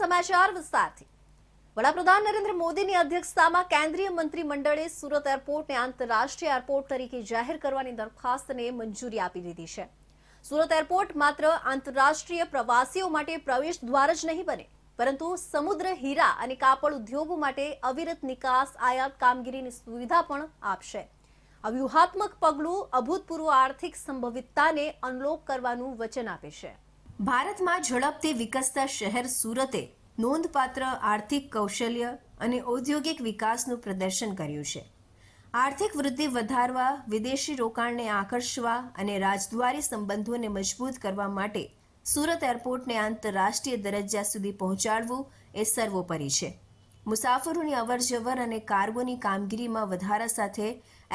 સમાચાર વિસ્તારથી. વડાપ્રધાન નરેન્દ્ર મોદીની અધ્યક્ષતામાં કેન્દ્રીય મંત્રીમંડળે સુરત એરપોર્ટને આંતરરાષ્ટ્રીય એરપોર્ટ તરીકે જાહેર કરવાની દરખાસ્તને મંજૂરી આપી દીધી છે. સુરત એરપોર્ટ માત્ર આંતરરાષ્ટ્રીય પ્રવાસીઓ માટે પ્રવેશ દ્વાર જ નહીં બને, પરંતુ સમુદ્ર, હીરા અને કાપડ ઉદ્યોગો માટે અવિરત નિકાસ, આયાત કામગીરીની સુવિધા પણ આપશે. આ વ્યૂહાત્મક પગલું અભૂતપૂર્વ આર્થિક સંભવિતતાને અનલોક કરવાનું વચન આપે છે. ભારતમાં ઝડપથી વિકસતા શહેર સુરતે નોંધપાત્ર આર્થિક કૌશલ્ય અને ઔદ્યોગિક વિકાસનું પ્રદર્શન કર્યું છે. આર્થિક વૃદ્ધિ વધારવા, વિદેશી રોકાણને આકર્ષવા અને રાજદ્વારી સંબંધોને મજબૂત કરવા માટે સુરત એરપોર્ટને આંતરરાષ્ટ્રીય દરજ્જા સુધી પહોંચાડવું એ સર્વોપરી છે. મુસાફરોની અવરજવર અને કાર્ગોની કામગીરીમાં વધારા સાથે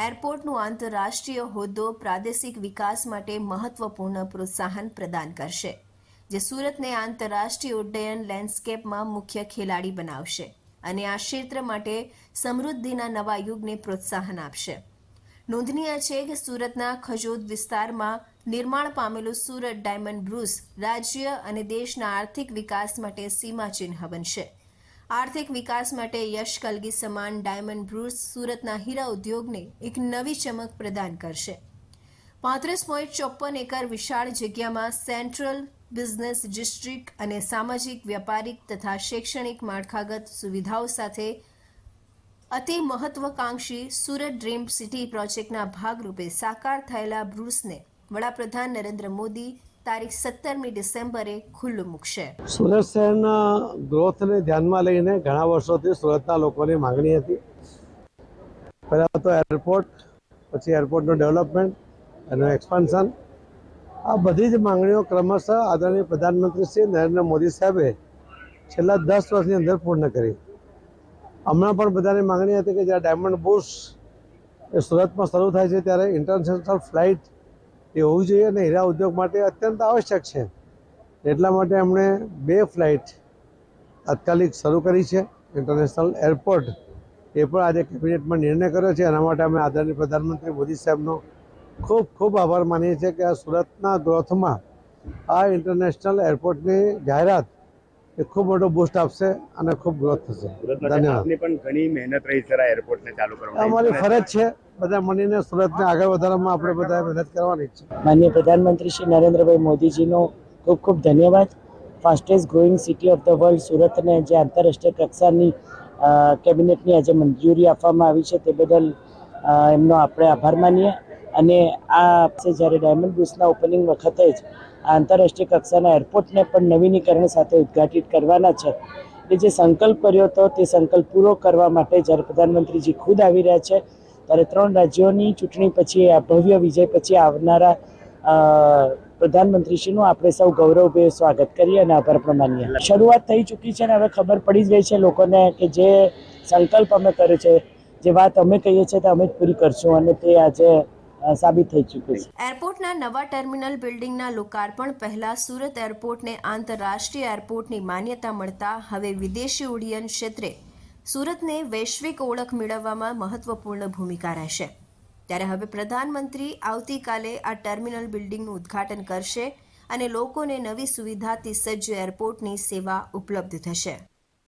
એરપોર્ટનું આંતરરાષ્ટ્રીય હોદ્દો પ્રાદેશિક વિકાસ માટે મહત્વપૂર્ણ પ્રોત્સાહન પ્રદાન કરશે. જે સુરતને આંતરરાષ્ટ્રીય ઉડ્ડયન લેન્ડસ્કેપમાં મુખ્ય ખેલાડી બનાવશે અને આ ક્ષેત્ર માટે સમૃદ્ધિના નવા યુગને પ્રોત્સાહન આપશે. નોંધનીય છે કે સુરતના ખજોદ વિસ્તારમાં નિર્માણ પામેલું સુરત ડાયમંડ બ્રુસ રાજ્ય અને દેશના આર્થિક વિકાસ માટે સીમાચિહ્ન બનશે. આર્થિક વિકાસ માટે યશ કલગી સમાન ડાયમંડ બ્રુસ સુરતના હીરા ઉદ્યોગને એક નવી ચમક પ્રદાન કરશે. પાંત્રીસ પોઈન્ટ ચોપન એકર વિશાળ જગ્યામાં સેન્ટ્રલ બિઝનેસ, ડિસ્ટ્રિક્ટ અને સામાજિક, વ્યાપારિક તથા શૈક્ષણિક માળખાગત સુવિધાઓ સાથે અતિ મહત્વકાંક્ષી સુરત ડ્રીમ સિટી પ્રોજેક્ટના ભાગરૂપે સાકાર થયેલા બ્રુસને વડાપ્રધાન નરેન્દ્ર મોદી તારીખ સત્તરમી ડિસેમ્બરે ખુલ્લું મૂકશે. સુરત શહેરના ગ્રોથને ધ્યાનમાં લઈને ઘણા વર્ષોથી સુરતના લોકોની માંગણી હતી. પહેલાં તો એરપોર્ટ, પછી એરપોર્ટનું ડેવલપમેન્ટ એનું એક્સપાન્શન. આ બધી જ માંગણીઓ ક્રમશઃ આદરણીય પ્રધાનમંત્રી શ્રી નરેન્દ્ર મોદી સાહેબે છેલ્લા દસ વર્ષની અંદર પૂર્ણ કરી. હમણાં પણ બધાની માંગણી હતી કે જ્યારે ડાયમંડ બુશ એ સુરતમાં શરૂ થાય છે ત્યારે ઇન્ટરનેશનલ ફ્લાઇટ એ હોવી જોઈએ અને હીરા ઉદ્યોગ માટે અત્યંત આવશ્યક છે. એટલા માટે એમણે બે ફ્લાઇટ તાત્કાલિક શરૂ કરી છે, ઇન્ટરનેશનલ એરપોર્ટ. એ પણ આજે કેબિનેટમાં નિર્ણય કર્યો છે. એના માટે અમે આદરણીય પ્રધાનમંત્રી મોદી સાહેબનો ખૂબ ખૂબ આભાર માનીએ છીએ કે આ સુરતના ગ્રોથમાં આ ઇન્ટરનેશનલ એરપોર્ટની જાહેરાત એ ખૂબ મોટો બૂસ્ટ આપશે અને ખૂબ ગ્રોથ થશે. ધન્યવાદ. પણ ઘણી મહેનત રહી સર આ એરપોર્ટને ચાલુ કરવા અમારી ફરજ છે બધા મળીને સુરતને આગળ વધારવામાં આપણે બધા મહેનત કરવાની છે. માનનીય પ્રધાનમંત્રી શ્રી નરેન્દ્રભાઈ મોદીજીનો ખૂબ ખૂબ ધન્યવાદ. Fastest growing city of the world સુરતને જે આંતરરાષ્ટ્રીય કક્ષાની કેબિનેટની આજે મંજૂરી આપવામાં આવી છે તે બદલ એમનો આપણે આભાર માનીએ. અને આ જ્યારે ડાયમંડ બુસના ઓપનિંગ વખતે જ આંતરરાષ્ટ્રીય કક્ષાના એરપોર્ટને પણ નવીનીકરણ સાથે ઉદ્ઘાટિત કરવાના છે. એ જે સંકલ્પ કર્યો હતો તે સંકલ્પ પૂરો કરવા માટે જ્યારે પ્રધાનમંત્રીજી ખુદ આવી રહ્યા છે, ત્યારે ત્રણ રાજ્યોની ચૂંટણી પછી, આ ભવ્ય વિજય પછી આવનારા પ્રધાનમંત્રીશ્રીનું આપણે સૌ ગૌરવભેર સ્વાગત કરીએ અને આભાર પણ માનીએ. શરૂઆત થઈ ચૂકી છે અને હવે ખબર પડી જ ગઈ છે લોકોને કે જે સંકલ્પ અમે કર્યો છે, જે વાત અમે કહીએ છીએ તે અમે જ પૂરી કરશું અને તે આજે સાબિત થઈ ચૂક્યું છે. એરપોર્ટના નવા ટર્મિનલ બિલ્ડિંગના લોકાર્પણ પહેલા સુરત એરપોર્ટને આંતરરાષ્ટ્રીય એરપોર્ટની માન્યતા મળતા હવે વિદેશી ઉડ્ડયન ક્ષેત્રે સુરતને વૈશ્વિક ઓળખ મેળવવામાં મહત્વપૂર્ણ ભૂમિકા રહેશે. ત્યારે હવે પ્રધાનમંત્રી આવતીકાલે આ ટર્મિનલ બિલ્ડિંગનું ઉદ્ઘાટન કરશે અને લોકોને નવી સુવિધાથી સજ્જ એરપોર્ટની સેવા ઉપલબ્ધ થશે.